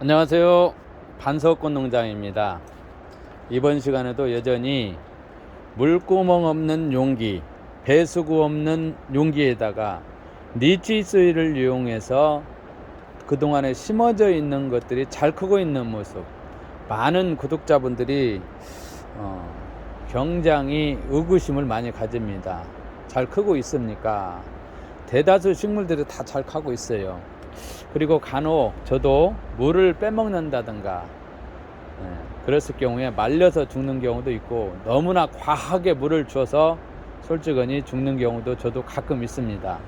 안녕하세요. 반석꽃 농장입니다. 이번 시간에도 여전히 물구멍 없는 용기, 배수구 없는 용기에다가 니치 소일을 이용해서 그동안에 심어져 있는 것들이 잘 크고 있는 모습. 많은 구독자분들이 어, 굉장히 의구심을 많이 가집니다. 잘 크고 있습니까? 대다수 식물들이 다 잘 크고 있어요. 그리고 간혹 저도 물을 빼먹는다든가 예, 그랬을 경우에 말려서 죽는 경우도 있고 너무나 과하게 물을 줘서 솔직하니 죽는 경우도 저도 가끔 있습니다.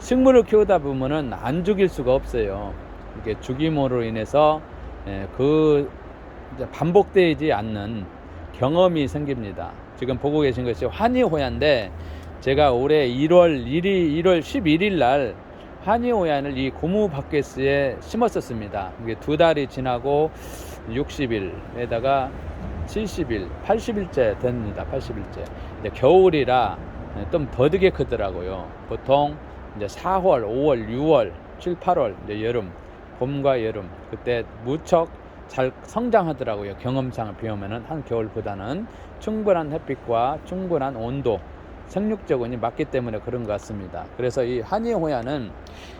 식물을 키우다 보면은 안 죽일 수가 없어요. 이게 죽임으로 인해서 예, 그 반복되지 않는 경험이 생깁니다. 지금 보고 계신 것이 환희호야인데 제가 올해 1월 1일 1월 11일 날 환희호야를 이 고무 바켓스에 심었었습니다. 이게 두 달이 지나고 60일에다가 70일, 80일째 됩니다. 80일째. 이제 겨울이라 좀 더디게 크더라고요. 보통 이제 4월, 5월, 6월, 7, 8월 이제 여름, 봄과 여름 그때 무척 잘 성장하더라고요. 경험상을 비우면은 한 겨울보다는 충분한 햇빛과 충분한 온도, 생육적원이 맞기 때문에 그런 것 같습니다. 그래서 이 한의호야는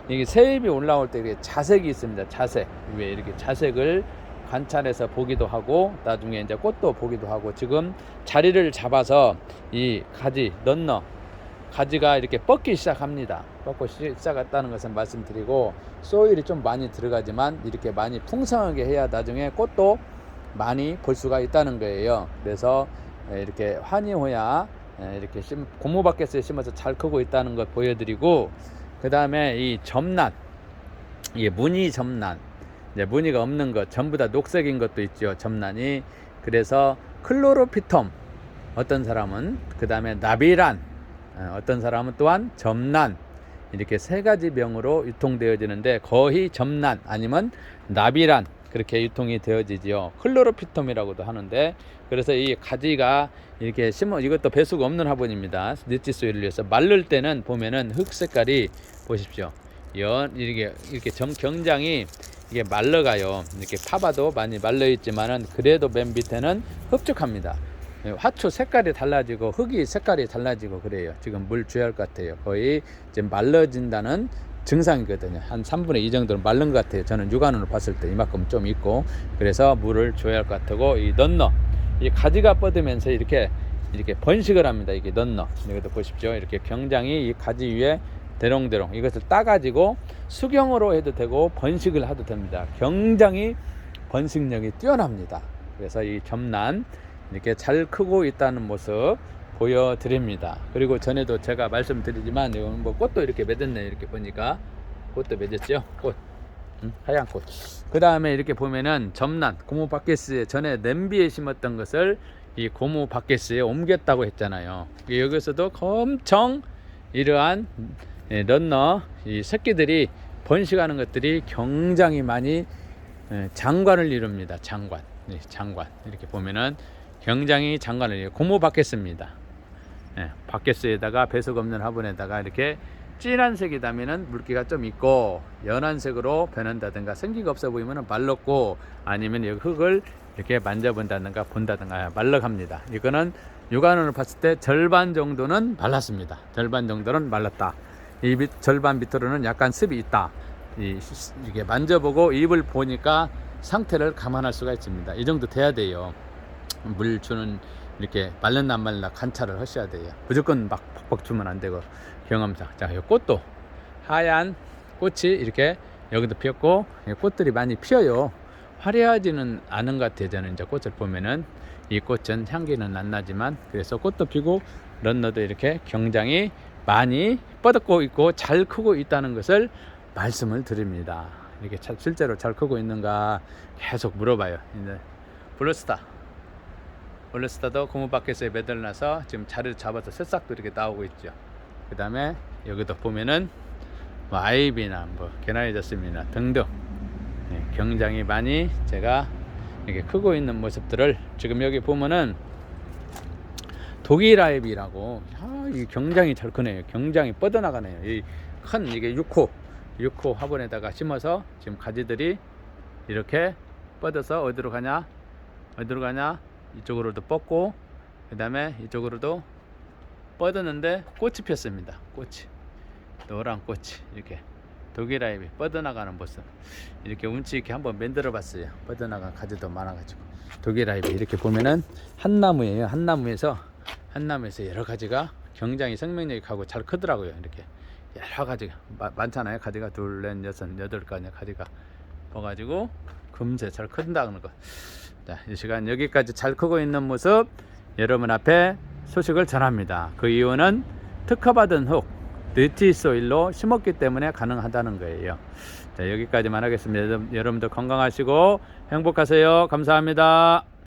이게 새잎이 올라올 때 이게 자색이 있습니다. 자색 위에 이렇게 자색을 관찰해서 보기도 하고 나중에 이제 꽃도 보기도 하고 지금 자리를 잡아서 이 가지 넌너 가지가 이렇게 뻗기 시작합니다. 뻗고 시- 시작했다는 것을 말씀드리고 소일이 좀 많이 들어가지만 이렇게 많이 풍성하게 해야 나중에 꽃도 많이 볼 수가 있다는 거예요. 그래서 이렇게 환희호야 이렇게 심, 고무 바켓에 심어서 잘 크고 있다는 걸 보여드리고 그 다음에 이 점란 이게 무늬 점란 이제 무늬가 없는 것 전부 다 녹색인 것도 있죠 점란이. 그래서 클로로피톰 어떤 사람은 그 다음에 나비란 어, 어떤 사람은 또한 점란 이렇게 세 가지 병으로 유통되어지는데 거의 점란 아니면 나비란 그렇게 유통이 되어지지요. 클로로피톰이라고도 하는데 그래서 이 가지가 이렇게 심어 이것도 배수가 없는 화분입니다. 느티소일을 위해서 말릴 때는 보면은 흙 색깔이 보십시오. 연 이렇게 이렇게 점 경장이 이게 말라가요. 이렇게 파봐도 많이 말라 있지만은 그래도 맨 밑에는 흡축합니다. 예, 화초 색깔이 달라지고 흙이 색깔이 달라지고 그래요. 지금 물 줘야 할것 같아요. 거의 이제 말라진다는 증상이거든요. 한 3분의 2 정도는 마른 것 같아요. 저는 육안으로 봤을 때 이만큼 좀 있고 그래서 물을 줘야 할 것 같고 이 넌너 이 가지가 뻗으면서 이렇게 이렇게 번식을 합니다. 이게 넌너 여기도 보십시오. 이렇게 경장이 이 가지 위에 대롱대롱 이것을 따가지고 수경으로 해도 되고 번식을 해도 됩니다. 굉장히 번식력이 뛰어납니다. 그래서 이 점란 이렇게 잘 크고 있다는 모습 보여드립니다. 그리고 전에도 제가 말씀드리지만 이건 뭐 꽃도 이렇게 맺었네 이렇게 보니까 꽃도 맺었죠. 꽃 음, 하얀 꽃. 그 다음에 이렇게 보면은 점란 고무 바켓스에 전에 냄비에 심었던 것을 이 고무 바켓스에 옮겼다고 했잖아요. 여기서도 엄청 이러한 예, 런너 이 새끼들이 번식하는 것들이 굉장히 많이 예, 장관을 이룹니다. 장관, 네, 장관 이렇게 보면은 굉장히 장관을 고무 바켓스입니다. 예, 바켓스에다가 배석 없는 화분에다가 이렇게 진한 색이다면은 물기가 좀 있고 연한 색으로 변한다든가 생기가 없어 보이면은 말랐고 아니면 여기 흙을 이렇게 만져본다든가 본다든가 말라갑니다. 이거는 육안으로 봤을 때 절반 정도는 말랐습니다. 절반 정도는 말랐다. 이 밑, 절반 밑으로는 약간 습이 있다. 이, 이게 만져보고 잎을 보니까 상태를 감안할 수가 있습니다. 이 정도 돼야 돼요. 물 주는 이렇게 말렸나 안 말렸나 관찰을 하셔야 돼요. 무조건 막 팍팍 주면 안 되고 경험상. 자, 이 꽃도 하얀 꽃이 이렇게 여기도 피었고 이 꽃들이 많이 피어요. 화려하지는 않은 것 같아요. 저는 이제 꽃을 보면은 이 꽃은 향기는 안 나지만 그래서 꽃도 피고 런너도 이렇게 경장이 많이 뻗었고 있고 잘 크고 있다는 것을 말씀을 드립니다. 이렇게 자- 실제로 잘 크고 있는가 계속 물어봐요. 이제 블루스타 블루스타도 고무 바켓에 매달려서 지금 자리를 잡아서 새싹도 이렇게 나오고 있죠. 그 다음에 여기도 보면은 뭐 아이비나 뭐 개나리 졌습니다 등등 네, 굉장히 많이 제가 이렇게 크고 있는 모습들을 지금 여기 보면은 독일 아이비라고 아, 이 굉장히 잘 크네요. 굉장히 뻗어나가네요. 이 큰 이게 6호 6호 화분에다가 심어서 지금 가지들이 이렇게 뻗어서 어디로 가냐? 어디로 가냐? 이쪽으로도 뻗고 그 다음에 이쪽으로도 뻗었는데 꽃이 폈습니다. 꽃이 노란 꽃이 이렇게 독일 아이비 뻗어나가는 모습 이렇게 운치 있게 한번 만들어 봤어요. 뻗어나간 가지도 많아 가지고 독일 아이비 이렇게 보면은 한 나무예요. 한 나무에서 한 나무에서 여러 가지가 굉장히 생명력이 가고 잘 크더라고요. 이렇게 여러 가지가 마- 많잖아요. 가지가 둘, 넷, 여섯, 여덟 가지 가지가 퍼가지고 금세 잘 큰다는 거. 자, 이 시간 여기까지 잘 크고 있는 모습 여러분 앞에 소식을 전합니다. 그 이유는 특허받은 흙, 느티 소일로 심었기 때문에 가능하다는 거예요. 자, 여기까지만 하겠습니다. 여러분- 여러분들 건강하시고 행복하세요. 감사합니다.